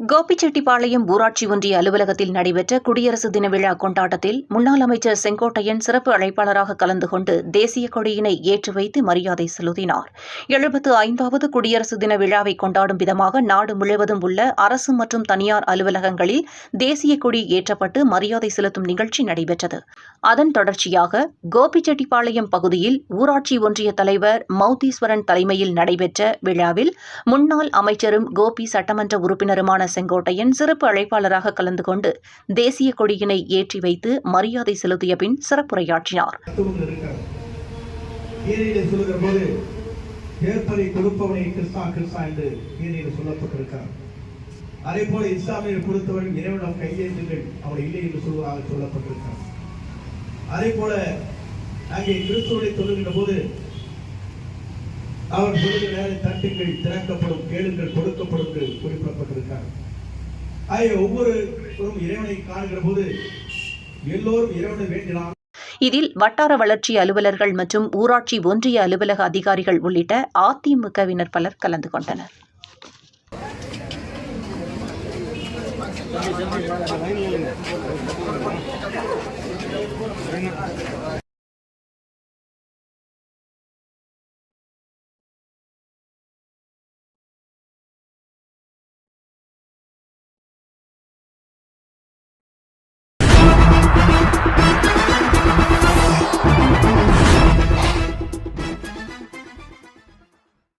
கோபிச்செட்டிப்பாளையம் ஊராட்சி ஒன்றிய அலுவலகத்தில் நடைபெற்ற குடியரசு தின விழா கொண்டாட்டத்தில் முன்னாள் அமைச்சர் செங்கோட்டையன் சிறப்பு அழைப்பாளராக கலந்து கொண்டு தேசிய கொடியினை ஏற்றி வைத்து மரியாதை செலுத்தினார். எழுபத்து ஐந்தாவது குடியரசு தின விழாவை கொண்டாடும் விதமாக நாடு முழுவதும் உள்ள அரசு மற்றும் தனியார் அலுவலகங்களில் தேசிய கொடி ஏற்றப்பட்டு மரியாதை செலுத்தும் நிகழ்ச்சி நடைபெற்றது. அதன் தொடர்ச்சியாக கோபிச்செட்டிப்பாளையம் பகுதியில் ஊராட்சி ஒன்றிய தலைவர் மௌதீஸ்வரன் தலைமையில் நடைபெற்ற விழாவில் முன்னாள் அமைச்சரும் கோபி சட்டமன்ற உறுப்பினருமான செங்கோட்டையன் சிறப்பு அழைப்பாளராக கலந்து கொண்டு தேசிய கொடியினை ஏற்றி வைத்து மரியாதை செலுத்திய பின் சிறப்புரையாற்றினார். தத்துவங்கள் கொடுப்பவனை கிறிஸ்தா கிறிஸ்தா என்று கீதையில் சொல்லப்பட்டிருக்கிறார். அதே போல இஸ்லாமியர் கொடுத்தவன் இறைவனம் கையேந்துங்கள் அவனை இல்லை என்று சொல்வதாக சொல்லப்பட்டிருக்கிறார். அதே போல அங்கே கிறிஸ்துவனை சொல்லுகின்ற போது அவர் சொல்லுகிற நேரம் தட்டுங்கள் திறக்கப்படும் கேளுங்கள் கொடுக்கப்படும் இருக்காங்க ஆகிய ஒவ்வொருவரும் இறைவனை காணுகிற போது எல்லோரும் இறைவனை வேண்டினால் இதில் வட்டார வளர்ச்சி அலுவலர்கள் மற்றும் ஊராட்சி ஒன்றிய அலுவலக அதிகாரிகள் உள்ளிட்ட அதிமுகவினர் பலர் கலந்து கொண்டனர்